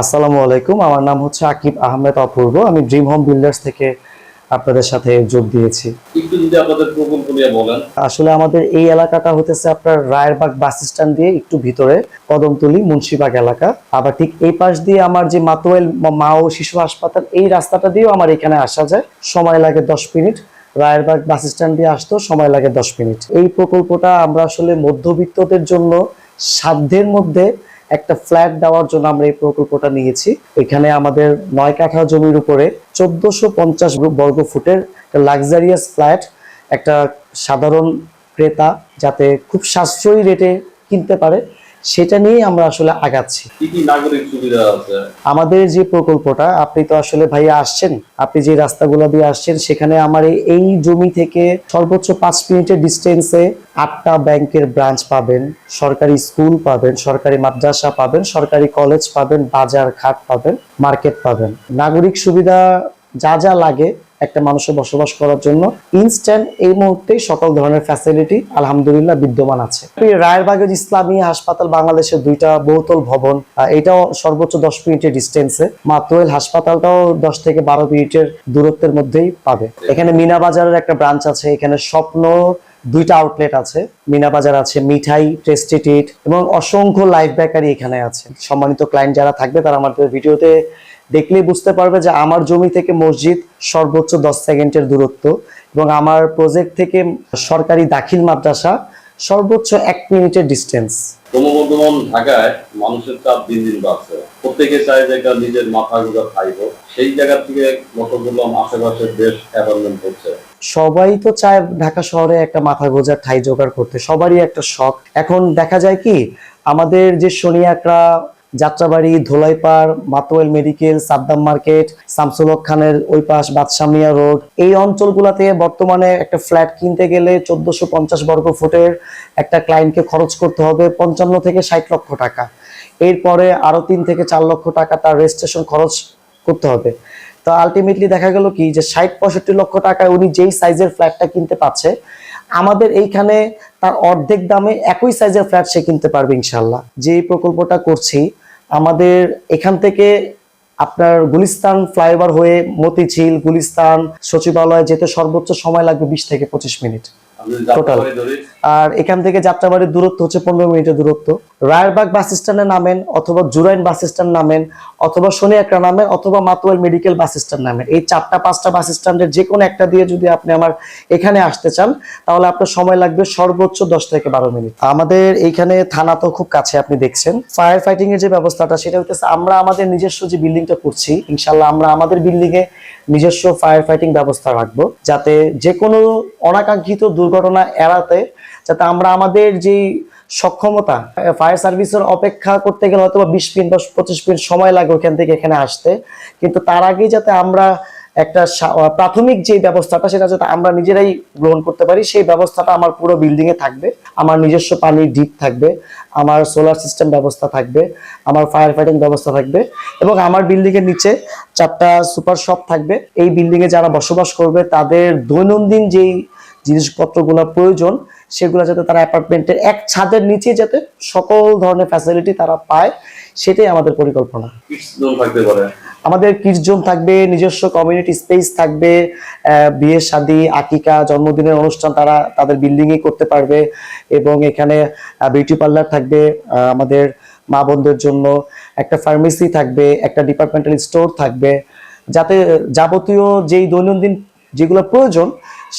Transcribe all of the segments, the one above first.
আসসালামু আলাইকুম। আমার নাম হচ্ছে আকিব আহমেদ অপূর্ব। আমি ড্রিম হোম বিল্ডার্স থেকে আপনাদের সাথে যোগ দিয়েছি। একটু যদি আপনাদের প্রকল্প নিয়ে বলেন। আসলে আমাদের এই এলাকাটা হতেছে আপনার রায়েরবাগ বাস স্ট্যান্ড দিয়ে একটু ভিতরে কদমতলি মুন্সিবাগ এলাকা। আবার ঠিক এই পাশ দিয়ে আমার যে মাতোয়েল মা ও শিশু হাসপাতাল এই রাস্তাটা দিয়েও আমার এখানে আসা যায়। সময় লাগে দশ মিনিট। রায়েরবাগ বাস স্ট্যান্ড দিয়ে আসতেও সময় লাগে দশ মিনিট। এই প্রকল্পটা আমরা আসলে মধ্যবিত্তদের জন্য সাধ্যের মধ্যে একটা ফ্ল্যাট দেওয়ার জন্য আমরা এই প্রকল্পটা নিয়েছি। এখানে আমাদের নয় কাঠা জমির উপরে চোদ্দশো পঞ্চাশ বর্গ ফুটের লাক্সারিয়াস ফ্ল্যাট একটা সাধারণ ক্রেতা যাতে খুব সাশ্রয়ী রেটে কিনতে পারে। সেটা নিয়েই আমরা আসলে আগাচ্ছি। আমাদের যে প্রকল্পটা আপনি তো আসলে ভাইয়া আসছেন আপনি যে রাস্তাগুলো দিয়ে আসছেন সেখানে আমার এই- এই জমি থেকে সর্বোচ্চ পাঁচ মিনিটের ডিস্টেন্সে আটটা ব্যাংকের ব্রাঞ্চ পাবেন সরকারি স্কুল পাবেন সরকারি মাদ্রাসা পাবেন সরকারি কলেজ পাবেন বাজার ঘাট পাবেন মার্কেট পাবেন। নাগরিক সুবিধা যা যা লাগে একটা মানুষের বসবাস করার জন্য ইনস্ট্যান্ট এই মুহূর্তে সকল ধরনের ফ্যাসিলিটি আলহামদুলিল্লাহ বিদ্যমান আছে। রায়েরবাগের ইসলামী হাসপাতাল বাংলাদেশের দুইটা বহুতল ভবন এটাও সর্বোচ্চ দশ মিনিটের ডিস্টেন্সে মাতোয়েল হাসপাতালটাও দশ থেকে বারো মিনিটের দূরত্বের মধ্যেই পাবে। এখানে মিনা বাজারের একটা ব্রাঞ্চ আছে, এখানে স্বপ্ন দুইটা আউটলেট আছে, মিনা বাজার আছে, মিঠাই টেস্টি টিট এবং অসংখ্য লাইফ বেকারি এখানে আছে। সম্মানিত ক্লায়েন্ট যারা থাকবে, তারা আমাদের ভিডিওতে দেখলেই বুঝতে পারবে যে আমার জমি থেকে মসজিদ সর্বোচ্চ দশ সেকেন্ডের দূরত্ব এবং আমার প্রজেক্ট থেকে সরকারি দাখিল মাদ্রাসা সর্বোচ্চ এক মিনিটের ডিস্টেন্স ক্রমবর্ধমান ঢাকায় মানুষের চাপ দিন দিন বাড়ছে। প্রত্যেকে চায় যে একটা নিজের মাথা গুজা খাইব সেই জায়গা থেকে বললাম আশেপাশের দেশ অ্যাপার্টমেন্ট করছে। সবাই তো চায় ঢাকা শহরে একটা মাথা গোজার ঠাই জোগাড় করতে। সবারই একটা শখ। এখন দেখা যায় কি আমাদের যে শনিয়াকড়া যাত্রাবাড়ি, ধোলাইপাড়, মাতোয়েল মেডিকেল, সাদ্দাম মার্কেট, শামসুল খানের ওই পাশ বাদশামিয়া রোড। এই অঞ্চলগুলোতে বর্তমানে একটা ফ্ল্যাট কিনতে গেলে চোদ্দশো পঞ্চাশ বর্গ ফুটের একটা ক্লায়েন্টকে খরচ করতে হবে পঞ্চান্ন থেকে ষাট লক্ষ টাকা। এরপরে আরও তিন থেকে চার লক্ষ টাকা তার রেজিস্ট্রেশন খরচ করতে হবে। তো আলটিমেটলি দেখা গেল কি যে ষাট পঁয়ষট্টি লক্ষ টাকায় উনি যেই সাইজের ফ্ল্যাটটা কিনতে পাচ্ছে আমাদের এইখানে তার অর্ধেক দামে একই সাইজের ফ্ল্যাট সে কিনতে পারবে ইনশাল্লাহ যে প্রকল্পটা করছি আমাদের এখান থেকে আপনার গুলিস্তান ফ্লাইওভার হয়ে মতিঝিল, গুলিস্তান সচিবালয় যেতে সর্বোচ্চ সময় লাগবে বিশ থেকে পঁচিশ মিনিট। ধরি আর এখান থেকে যাত্রাবাড়ির দূরত্ব হচ্ছে পনেরো মিনিটের দূরত্ব। রায়েরবাগ বাস স্ট্যান্ডে নামেন অথবা জুরাইন বাস স্ট্যান্ড নামেন অথবা শনিয়াকড়া নামেন অথবা মাতোয়াল মেডিকেল বাস স্ট্যান্ড নামেন। এই চারটা পাঁচটা বাস স্ট্যান্ডের যে কোনো একটা দিয়ে যদি আপনি আমার এখানে আসতে চান তাহলে আপনার সময় লাগবে সর্বোচ্চ দশ থেকে বারো মিনিট। আমাদের এইখানে থানা তো খুব কাছে আপনি দেখছেন। ফায়ার ফাইটিং এর যে ব্যবস্থাটা সেটা হচ্ছে আমরা আমাদের নিজস্ব যে বিল্ডিংটা করছি ইনশাল্লাহ আমরা আমাদের বিল্ডিং এ নিজস্ব ফায়ার ফাইটিং ব্যবস্থা রাখব যাতে যে কোনো অনাকাঙ্ক্ষিত দুর্ঘটনা এড়াতে, যাতে আমরা আমাদের যে সক্ষমতা ফায়ার সার্ভিসের অপেক্ষা করতে গেলে হয়তো বা বিশ মিনিট বা পঁচিশ মিনিট সময় লাগে ওখান থেকে এখানে আসতে। কিন্তু তার আগেই যাতে আমরা একটা প্রাথমিক যে ব্যবস্থাটা, সেটা যাতে আমরা নিজেরাই গ্রহণ করতে পারি, সেই ব্যবস্থাটা আমার পুরো বিল্ডিং এ থাকবে। আমার নিজস্ব পানির ডিপ থাকবে, আমার সোলার সিস্টেম ব্যবস্থা থাকবে, আমার ফায়ার ফাইটিং ব্যবস্থা থাকবে, এবং আমার বিল্ডিং এর নিচে চারটা সুপার শপ থাকবে। এই বিল্ডিং এ যারা বসবাস করবে, তাদের দৈনন্দিন যেই জিনিসপত্রগুলো প্রয়োজন সেগুলো যাতে তারা অ্যাপার্টমেন্টের এক ছাদের নিচে যাতে সকল ধরনের ফ্যাসিলিটি তারা পায় সেটাই আমাদের পরিকল্পনা। আমাদের কিডস জোন থাকবে নিজস্ব কমিউনিটি স্পেস থাকবে বিয়ে শাদী আকিকা জন্মদিনের অনুষ্ঠান তারা তাদের বিল্ডিং এ করতে পারবে এবং এখানে বিউটি পার্লার থাকবে আমাদের মা বোনদের জন্য একটা ফার্মেসি থাকবে একটা ডিপার্টমেন্টাল স্টোর থাকবে যাতে যাবতীয় যেই দৈনন্দিন যেগুলো প্রয়োজন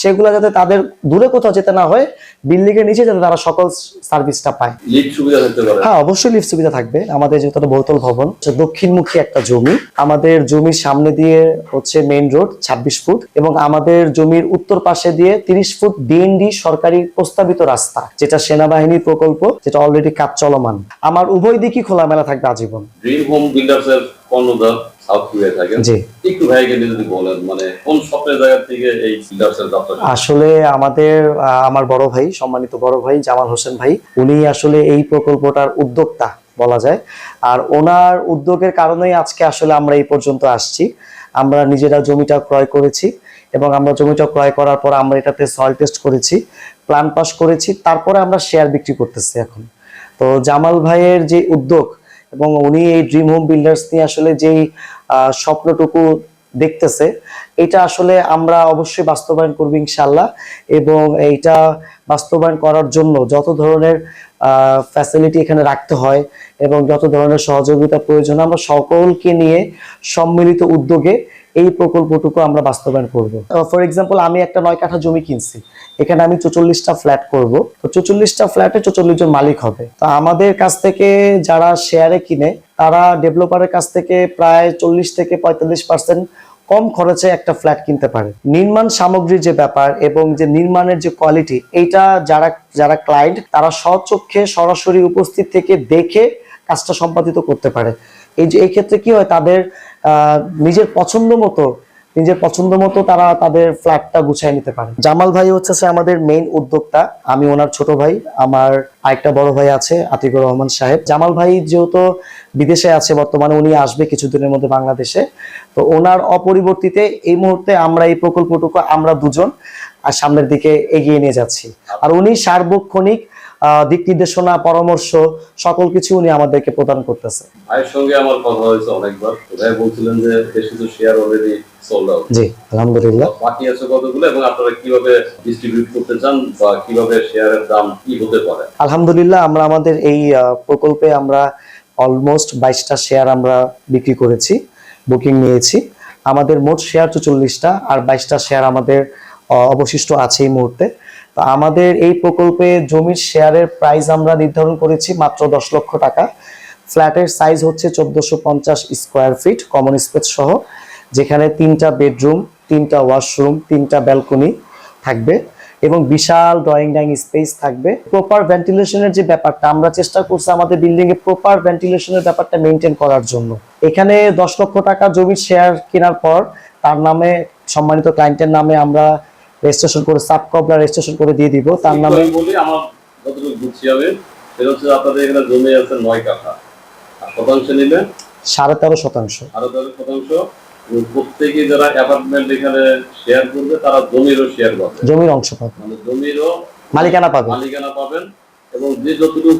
সেগুলো যাতে তাদের দূরে কোথাও যেতে না হয় বিল্ডিং এর নিচে যাতে তারা সকল সার্ভিসটা পায়। লিফট সুবিধা থাকতে পারে। হ্যাঁ অবশ্যই লিফট সুবিধা থাকবে। আমাদের যেহেতু একটা বহুতল ভবন দক্ষিণমুখী একটা জমি। আমাদের জমির সামনে দিয়ে হচ্ছে মেইন রোড ২৬ ফুট এবং আমাদের জমির উত্তর পাশে দিয়ে 30 ফুট ডিএনডি সরকারি প্রস্তাবিত রাস্তা যেটা সেনাবাহিনীর প্রকল্প যেটা অলরেডি কাজ চলমান। আমার উভয় দিকই খোলামেলা থাকবে আজীবন। ড্রিম হোম বিল্ডার্স এর কর্ণধার। সাউথ কোরিয়া থাকেন একটু ভাইকে যদি বলেন মানে কোন স্বপ্নের জায়গা থেকে এই বিল্ডার্স যাত্রা আসলে আমাদের আমার বড় ভাই সম্মানিত বড় ভাই জামাল হোসেন ভাই উনি আসলে এই প্রকল্পটার উদ্যোক্তা বলা যায়। আর ওনার উদ্যোগের কারণেই আজকে আসলে আমরা এই পর্যন্ত আসছি। আমরা নিজেরা জমিটা ক্রয় করেছি এবং আমরা জমিটা ক্রয় করার পর আমরা এটাতে সয়েল টেস্ট করেছি প্ল্যান পাস করেছি তারপরে আমরা শেয়ার বিক্রি করতেছি এখন। তো জামাল ভাইয়ের যে উদ্যোগ এবং উনি এই ড্রিম হোম বিল্ডার্স নিয়ে আসলে যেই স্বপ্নটুকু দেখতেছে, এটা আসলে আমরা অবশ্যই বাস্তবায়ন করব ইনশাল্লাহ এবং এইটা বাস্তবায়ন করার জন্য যত ধরনের ফ্যাসিলিটি এখানে রাখতে হয় এবং যত ধরনের সহযোগিতা প্রয়োজন, আমরা সকলকে নিয়ে সম্মিলিত উদ্যোগে এই প্রকল্পটুকু আমরা বাস্তবায়ন করব। ফর এক্সাম্পল আমি একটা নয় কাঠা জমি কিনছি। এখানে আমি চৌচল্লিশটা ফ্ল্যাট করব। তো চৌচল্লিশটা ফ্ল্যাটে চৌচল্লিশ জন মালিক হবে। তো আমাদের কাছ থেকে যারা শেয়ারে কিনে, তারা ডেভেলপারের কাছ থেকে প্রায় চল্লিশ থেকে পঁয়তাল্লিশ পার্সেন্ট কম খরচে একটা ফ্ল্যাট কিনতে পারে। নির্মাণ সামগ্রীর যে ব্যাপার এবং যে নির্মাণের যে কোয়ালিটি এইটা যারা যারা ক্লায়েন্ট তারা স্বচক্ষে সরাসরি উপস্থিত থেকে দেখে কাজটা সম্পাদিত করতে পারে। এই যে, এই ক্ষেত্রে কি হয়, তাদের নিজের পছন্দ মতো, নিজের পছন্দ মতো তারা তাদের ফ্ল্যাটটা গুছিয়ে নিতে পারে। জামাল ভাই হচ্ছে আমাদের মেইন উদ্যোক্তা, আমি ওনার ছোট ভাই, আমার আরেকটা বড় ভাই আছে, আতিকুর রহমান সাহেব। জামাল ভাই যেহেতু বিদেশে আছে, বর্তমানে উনি আসবে কিছুদিনের মধ্যে বাংলাদেশে। তো ওনার অপরিবর্তিতে এই মুহূর্তে আমরা, এই প্রকল্পটুকু আমরা দুজন, আর সামনের দিকে এগিয়ে নিয়ে যাচ্ছি। আর উনি সার্বক্ষণিক দিক নির্দেশনা পরামর্শ সকল কিছু উনি আমাদেরকে প্রদান করতেছে। ভাইয়ের সঙ্গে আমার কথা হয়েছে অনেকবার। ভাই বলছিলেন যে বেশ কিছু শেয়ার অলরেডি সোল্ড আউট জি আলহামদুলিল্লাহ। বাকি আছে কতগুলো এবং আপনারা কীভাবে ডিস্ট্রিবিউট করতে চান বা কীভাবে শেয়ারের দাম কি হতে পারে? আলহামদুলিল্লাহ আমরা আমাদের এই প্রকল্পে আমরা অলমোস্ট বাইশটা শেয়ার আমরা বিক্রি করেছি বুকিং নিয়েছি। আমাদের মোট শেয়ার চল্লিশটা আর বাইশটা শেয়ার আমাদের অবশিষ্ট আছে এই মুহূর্তে। তো আমাদের এই প্রকল্পে জমির শেয়ারের প্রাইস আমরা নির্ধারণ করেছি মাত্র দশ লক্ষ টাকা। ফ্ল্যাটের সাইজ হচ্ছে চোদ্দশো পঞ্চাশ স্কোয়ার ফিট কমন স্পেস সহ, যেখানে তিনটা বেডরুম তিনটা ওয়াশরুম তিনটা ব্যালকনি থাকবে এবং বিশাল ড্রয়িং ডাইং স্পেস থাকবে। প্রপার ভেন্টিলেশনের যে ব্যাপারটা, আমরা চেষ্টা করছি আমাদের বিল্ডিং এ প্রপার ভেন্টিলেশনের ব্যাপারটা মেনটেন করার জন্য। এখানে দশ লক্ষ টাকা জমির শেয়ার কেনার পর, তার নামে সম্মানিত ক্লায়েন্টের নামে আমরা রেজিস্ট্রেশন করে সাব কবলা রেজিস্ট্রেশন করে দিয়ে দিব তার নামে আমি বলি আমার যতটুকু বুঝছি আমি সেটা হচ্ছে আপনাদের এখানে জমি আছে নয় কাঠা। আর শতাংশ নিলে? সাড়ে তেরো শতাংশ। আরও দশ শতাংশ। এবং প্রত্যেকে যারা অ্যাপার্টমেন্ট এখানে শেয়ার করবে তারা জমিরও শেয়ার পাবে। জমির অংশ পাবে। মানে জমিরও মালিকানা পাবে। মালিকানা পাবেন। এবং যে যতটুকু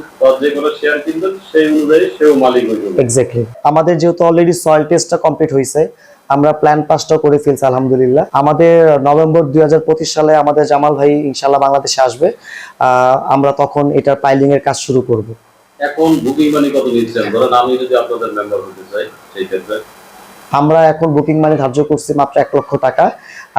যে কোনো শেয়ার কিনবেন সেই অনুযায়ী সেও মালিক হয়ে যাবে। এক্স্যাক্টলি আমাদের যেহেতু অলরেডি সয়েল টেস্টটা কমপ্লিট হয়েছে আমরা প্ল্যান পাসটাও করে ফেলছি আলহামদুলিল্লাহ। আমাদের নভেম্বর দুই সালে আমাদের জামাল ভাই ইনশাল্লাহ বাংলাদেশে আসবে। আমরা তখন এটার পাইলিং এর কাজ শুরু করব। এখন বুকিং মানি কত নিচ্ছেন ধরেন আমি যদি আপনাদের মেম্বার হতে চাই সেই ক্ষেত্রে? আমরা এখন বুকিং মানি ধার্য করছি মাত্র এক লক্ষ টাকা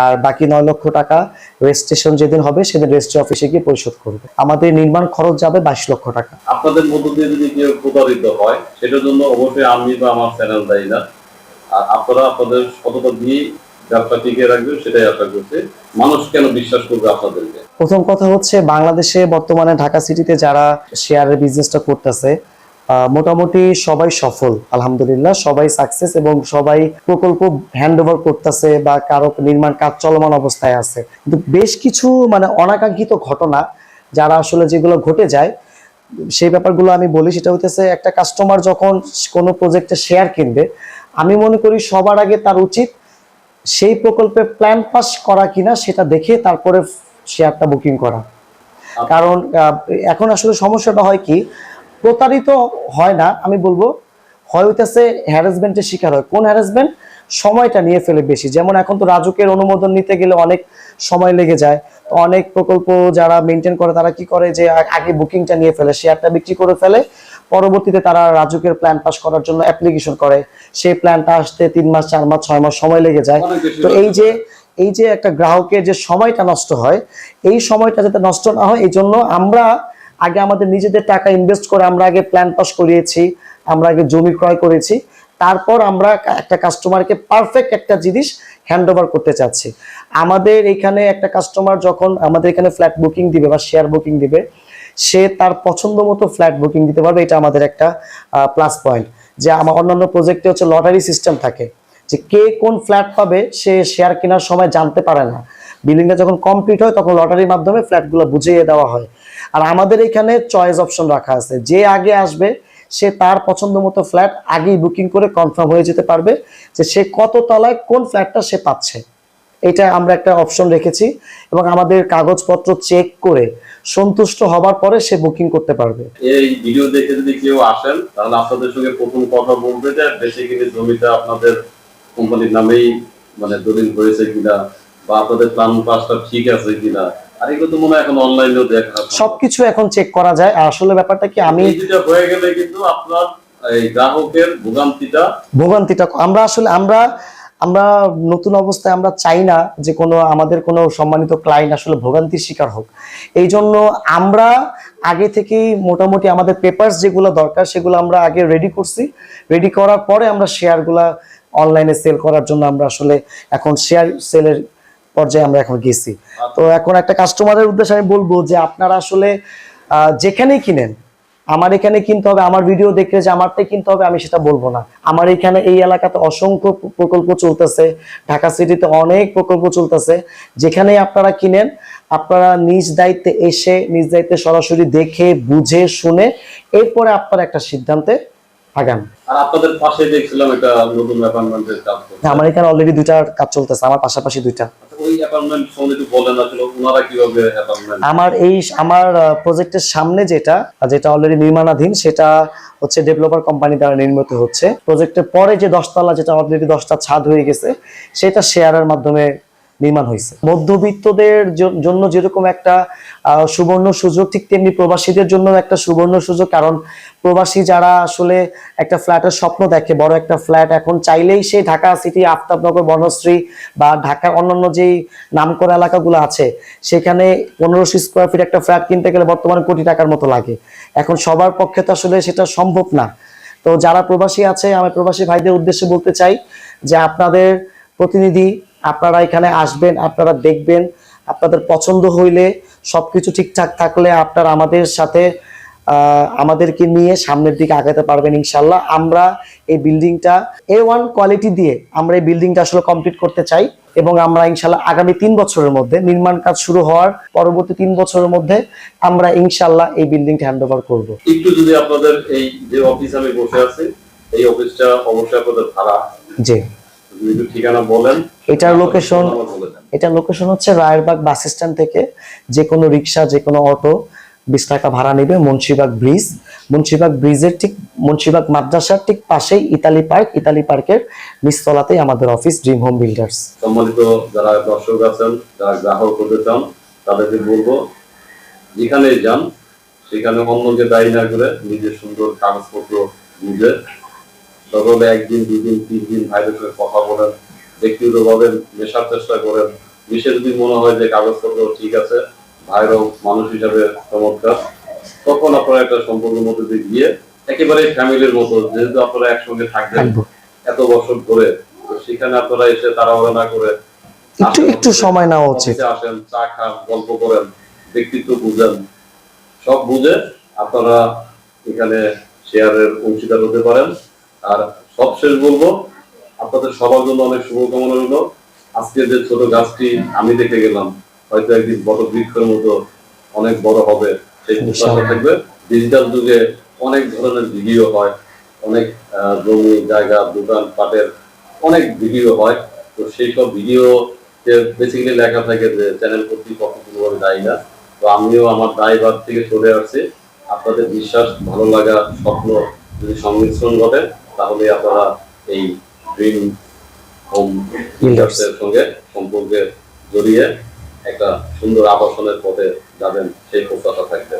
আর বাকি নয় লক্ষ টাকা রেজিস্ট্রেশন যেদিন হবে সেদিন রেজিস্ট্রি অফিসে গিয়ে পরিশোধ করবে। আমাদের নির্মাণ খরচ যাবে বাইশ লক্ষ টাকা। আপনাদের মধ্য দিয়ে যদি কেউ প্রতারিত হয় সেটার জন্য অবশ্যই আমি বা আমার চ্যানেল দায়ী না। আপনারা আপনাদের সততা দিয়ে ব্যবসা টিকিয়ে রাখবেন, সেটাই আশা মানুষ কেন বিশ্বাস করবে আপনাদেরকে? প্রথম কথা হচ্ছে, বাংলাদেশে বর্তমানে ঢাকা সিটিতে যারা শেয়ারের বিজনেসটা করতেছে মোটামুটি সবাই সফল, আলহামদুলিল্লাহ। সবাই সাকসেস এবং সবাই প্রকল্প হ্যান্ড ওভার করতেছে বা কারও নির্মাণ কাজ চলমান অবস্থায় আছে। কিন্তু বেশ কিছু মানে অনাকাঙ্ক্ষিত ঘটনা যারা আসলে যেগুলো ঘটে যায়, সেই ব্যাপারগুলো আমি বলি, সেটা হইতেছে একটা কাস্টমার যখন কোনো প্রজেক্টে শেয়ার কিনবে আমি মনে করি সবার আগে তার উচিত সেই প্রকল্পে প্ল্যান পাস করা কিনা সেটা দেখে তারপরে শেয়ারটা বুকিং করা। কারণ এখন আসলে সমস্যাটা হয় কি, প্রতারিত হয় না, আমি বলব, হয় হইতেছে হ্যারাসমেন্টের শিকার হয়। কোন হ্যারাসমেন্ট সময়টা নিয়ে ফেলে বেশি। যেমন এখন তো রাজুকের অনুমোদন নিতে গেলে অনেক সময় লেগে যায়। অনেক প্রকল্প যারা মেনটেন করে তারা কি করে যে আগে বুকিংটা নিয়ে ফেলে শেয়ারটা বিক্রি করে ফেলে। পরবর্তীতে তারা রাজুকের প্ল্যান পাস করার জন্য অ্যাপ্লিকেশন করে। সেই প্ল্যানটা আসতে তিন মাস চার মাস ছয় মাস সময় লেগে যায়। তো এই যে এই যে একটা গ্রাহকের যে সময়টা নষ্ট হয় এই সময়টা যাতে নষ্ট না হয় এই জন্য আমরা আগে আমাদের নিজেদের টাকা ইনভেস্ট করে আমরা আগে প্ল্যান পাস করিয়েছি আমরা আগে জমি ক্রয় করেছি। তারপর আমরা একটা কাস্টমারকে পারফেক্ট একটা জিনিস হ্যান্ড ওভার করতে চাচ্ছি। আমাদের এখানে একটা কাস্টমার যখন আমাদের এখানে ফ্ল্যাট বুকিং দিবে বা শেয়ার বুকিং দিবে সে তার পছন্দ মতো ফ্ল্যাট বুকিং দিতে পারবে, এটা আমাদের একটা প্লাস পয়েন্ট যে আমার অন্যান্য প্রজেক্টে হচ্ছে লটারি সিস্টেম থাকে, যে কে কোন ফ্ল্যাট পাবে সে শেয়ার কেনার সময় জানতে পারে না। বিল্ডিংটা যখন কমপ্লিট হয়, তখন লটারির মাধ্যমে ফ্ল্যাটগুলো বুঝিয়ে দেওয়া হয়। আর আমাদের এখানে চয়েস অপশন রাখা আছে, যে আগে আসবে, সে তার পছন্দ মতো ফ্ল্যাট আগেই বুকিং করে কনফার্ম হয়ে যেতে পারবে যে সে কত তলায় কোন ফ্ল্যাটটা সে পাচ্ছে। এটা আমরা একটা অপশন রেখেছি এবং আমাদের কাগজপত্র চেক করে সন্তুষ্ট হবার পরে সে বুকিং করতে পারবে। এই ভিডিও দেখে যদি কেউ আসেন তাহলে আপনাদের সঙ্গে প্রথম কথা বলবে যে বেসিক্যালি জমিটা আপনাদের কোম্পানির নামেই মানে দলিল হয়েছে কিনা বা আপনাদের প্ল্যান পাসটা ঠিক আছে কিনা। আর এগুলো তো মনে হয় এখন অনলাইনেও দেখা। সবকিছু এখন চেক করা যায়। আসলে ব্যাপারটা কি আমি যেটা হয়ে গেলে কিন্তু আপনার এই গ্রাহকের ভোগান্তিটা ভোগান্তিটা আমরা আসলে আমরা আমরা নতুন অবস্থায় আমরা চাই না যে কোনো আমাদের কোনো সম্মানিত ক্লায়েন্ট আসলে ভোগান্তির শিকার হোক। এই জন্য আমরা আগে থেকেই মোটামুটি আমাদের পেপারস যেগুলো দরকার সেগুলো আমরা আগে রেডি করছি। রেডি করার পরে আমরা শেয়ারগুলা অনলাইনে সেল করার জন্য আমরা আসলে এখন শেয়ার সেলের পর্যায়ে আমরা এখন গেছি। তো এখন একটা কাস্টমারের উদ্দেশ্যে আমি বলব যে আপনারা আসলে যেখানেই কিনেন আমার এখানে কিনতে হবে আমার ভিডিও দেখলে যে আমারটাই কিনতে হবে আমি সেটা বলব না। আমার এখানে এই এলাকাতে অসংখ্য প্রকল্প চলতেছে ঢাকা সিটিতে অনেক প্রকল্প চলতেছে। যেখানেই আপনারা কিনেন আপনারা নিজ দায়িত্বে এসে নিজ দায়িত্বে সরাসরি দেখে বুঝে শুনে এরপরে আপনারা একটা সিদ্ধান্তে আগান। আর আপনাদের পাশে দেখছিলাম একটা নতুন অ্যাপার্টমেন্টের কাজ আমার এখানে অলরেডি দুইটা কাজ চলতেছে আমার পাশাপাশি দুইটা। অ্যাপার্টমেন্ট একটু বলেন আসলে ওনারা কীভাবে আমার এই আমার প্রজেক্টের সামনে যেটা যেটা অলরেডি নির্মাণাধীন, সেটা হচ্ছে ডেভেলপার কোম্পানি দ্বারা নির্মিত হচ্ছে। প্রজেক্টের পরে যে দশতলা, যেটা অলরেডি দশটা ছাদ হয়ে গেছে, সেটা শেয়ারের মাধ্যমে নির্মাণ হয়েছে। মধ্যবিত্তদের জন্য যেরকম একটা সুবর্ণ সুযোগ, ঠিক তেমনি প্রবাসীদের জন্য একটা সুবর্ণ সুযোগ, কারণ প্রবাসী যারা আসলে একটা ফ্ল্যাটের স্বপ্ন দেখে, বড় একটা ফ্ল্যাট এখন চাইলেই সেই ঢাকা সিটি, আফতাবনগর বনশ্রী বা ঢাকার অন্যান্য যেই নামকরা এলাকাগুলো আছে, সেখানে পনেরোশো স্কোয়ার ফিট একটা ফ্ল্যাট কিনতে গেলে বর্তমানে কোটি টাকার মতো লাগে। এখন সবার পক্ষে তো আসলে সেটা সম্ভব না। তো যারা প্রবাসী আছে, আমি প্রবাসী ভাইদের উদ্দেশ্যে বলতে চাই যে আপনাদের প্রতিনিধি আপনারা এখানে আসবেন আপনারা দেখবেন আপনাদের পছন্দ হইলে সবকিছু ঠিকঠাক থাকলে আপনারা আমাদের সাথে আমাদেরকে নিয়ে সামনের দিকে আগাতে পারবেন ইনশাল্লাহ আমরা এই বিল্ডিংটা এ ওয়ান কোয়ালিটি দিয়ে আমরা এই বিল্ডিংটা আসলে কমপ্লিট করতে চাই এবং আমরা ইনশাল্লাহ আগামী তিন বছরের মধ্যে নির্মাণ কাজ শুরু হওয়ার পরবর্তী তিন বছরের মধ্যে আমরা ইনশাল্লাহ এই বিল্ডিংটা হ্যান্ড ওভার করব। একটু যদি আপনাদের এই যে অফিস আমি বসে আছি এই অফিসটা অবশ্যই আপনাদের ভাড়া। জি। ঠিকানা বলেন এটার লোকেশন আমার বলে দেন। এটা লোকেশন হচ্ছে রায়েরবাগ বাস স্ট্যান্ড থেকে যে কোনো রিক্সা যে কোনো অটো বিশ টাকা ভাড়া নেবে মুন্সিবাগ ব্রিজ। মুন্সিবাগ ব্রিজের ঠিক মুন্সিবাগ মাদ্রাসার ঠিক পাশেই ইতালি পার্ক। ইতালি পার্কের নিচতলাতেই আমাদের অফিস ড্রিম হোম বিল্ডার্স সম্মানিত যারা দর্শক আছেন যারা গ্রাহক হতে চান তাদেরকে বলব যেখানে যান সেখানে অন্যকে দায়ী না করে নিজের সুন্দর কাগজপত্র বুঝে সকলে একদিন দুদিন তিন দিন ভাইদের সঙ্গে কথা বলেন ব্যক্তিগতভাবে মেশার চেষ্টা করেন। মিশে যদি মনে হয় যে কাগজপত্র ঠিক আছে ভাইরাও মানুষ হিসাবে চমৎকার। তখন আপনারা একটা সম্পর্কের মধ্যে দিয়ে গিয়ে একেবারে ফ্যামিলির মতো যেহেতু আপনারা একসঙ্গে থাকবেন এত বছর ধরে সেখানে আপনারা এসে তাড়াহুড়া না করে একটু একটু সময় নেওয়া উচিত। আসেন চা খান গল্প করেন ব্যক্তিত্ব বুঝেন। সব বুঝে আপনারা এখানে শেয়ারের অংশীদার হতে পারেন। আর সবশেষ বলব আপনাদের সবার জন্য অনেক শুভকামনা রইল। আজকে যে ছোট গাছটি আমি দেখে গেলাম হয়তো একদিন বড় বৃক্ষের মতো অনেক বড় হবে। সেই প্রত্যাশা থাকবে। ডিজিটাল যুগে অনেক ধরনের ভিডিও হয় অনেক জমি জায়গা দোকান পাটের অনেক ভিডিও হয়। তো সেই সব ভিডিও বেসিক্যালি লেখা থাকে যে চ্যানেল কর্তৃপক্ষ কোনোভাবে দায়ী না। তো আমিও আমার দায়ভার থেকে চলে আসছি। আপনাদের বিশ্বাস ভালো লাগা স্বপ্ন যদি সংমিশ্রণ ঘটে তাহলে আপনারা এই ড্রিম হোম বিল্ডার্সের সঙ্গে সম্পর্কে জড়িয়ে একটা সুন্দর আবাসনের পথে যাবেন সেই প্রত্যাশা থাকবে।